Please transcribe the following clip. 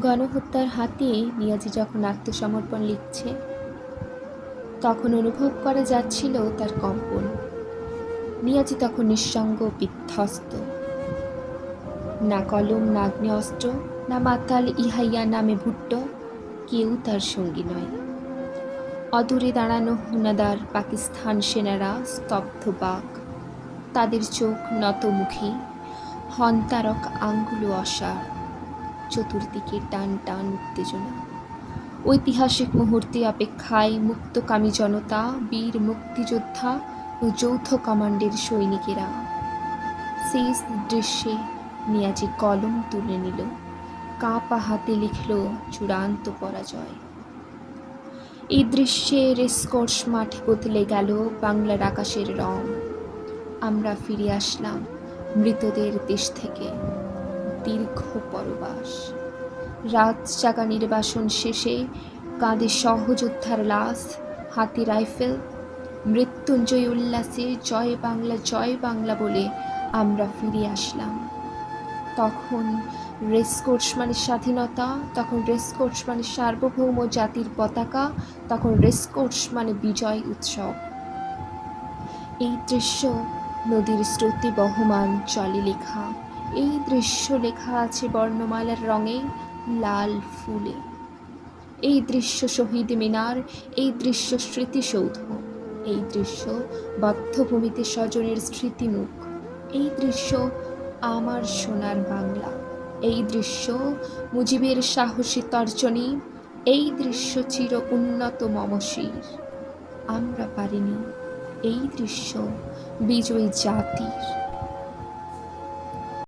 গণহত্যার হাতে নিয়াজি যখন আত্মসমর্পণ লিখছে, তখন অনুভব করা যাচ্ছিল তার কম্পন। নিয়াজি তখন নিঃসঙ্গ, বিধ্বস্ত। না কলম, না আগ্নেয়াস্ত্র, না মাতাল ইহাইয়া নামে ভুট্ট, কেউ তার সঙ্গী নয়। অদূরে দাঁড়ানো হুনাদার পাকিস্তান সেনারা স্তব্ধ বাঘ। তাদের চোখ নতমুখী হন্তারক আঙ্গুলো অসার চতুর্দিকে টান টান উত্তেজনা। ঐতিহাসিক মুহূর্তে অপেক্ষায় মুক্তকামী জনতা, বীর মুক্তিযোদ্ধা ও যৌথ কমান্ডের সৈনিকেরা শেষ দৃশ্যে নিয়াজি কলম তুলে নিল। কাঁপা হাতে লিখল চূড়ান্ত পরাজয়। এই দৃশ্যে রেসকোর্স মাঠে বদলে গেল বাংলার আকাশের রং। আমরা ফিরে আসলাম মৃতদের দেশ থেকে। দীর্ঘ পরবাস রাত জাগা নির্বাসন শেষে কাঁধে সহযোদ্ধার লাশ, হাতে রাইফেল। মৃত্যুঞ্জয় উল্লাসে জয় বাংলা জয় বাংলা বলে আমরা ফিরে আসলাম। তখন রেসকোর্স মানে স্বাধীনতা, তখন রেসকোর্স মানে সার্বভৌম জাতির পতাকা, তখন রেসকোর্স মানে বিজয় উৎসব। এই দৃশ্য নদীর স্রোতে বহমান চলে লেখা। এই দৃশ্য লেখা আছে বর্ণমালার রঙে লাল ফুলে। এই দৃশ্য শহীদ মিনার, এই দৃশ্য স্মৃতিসৌধ, এই দৃশ্য বদ্ধভূমিতে স্বজনের স্মৃতিমুখ, এই দৃশ্য আমার সোনার বাংলা, এই দৃশ্য মুজিবের সাহসী তর্জনী, এই দৃশ্য চির উন্নত মমশির আমরা পারিনি, এই দৃশ্য বিজয়ী জাতির।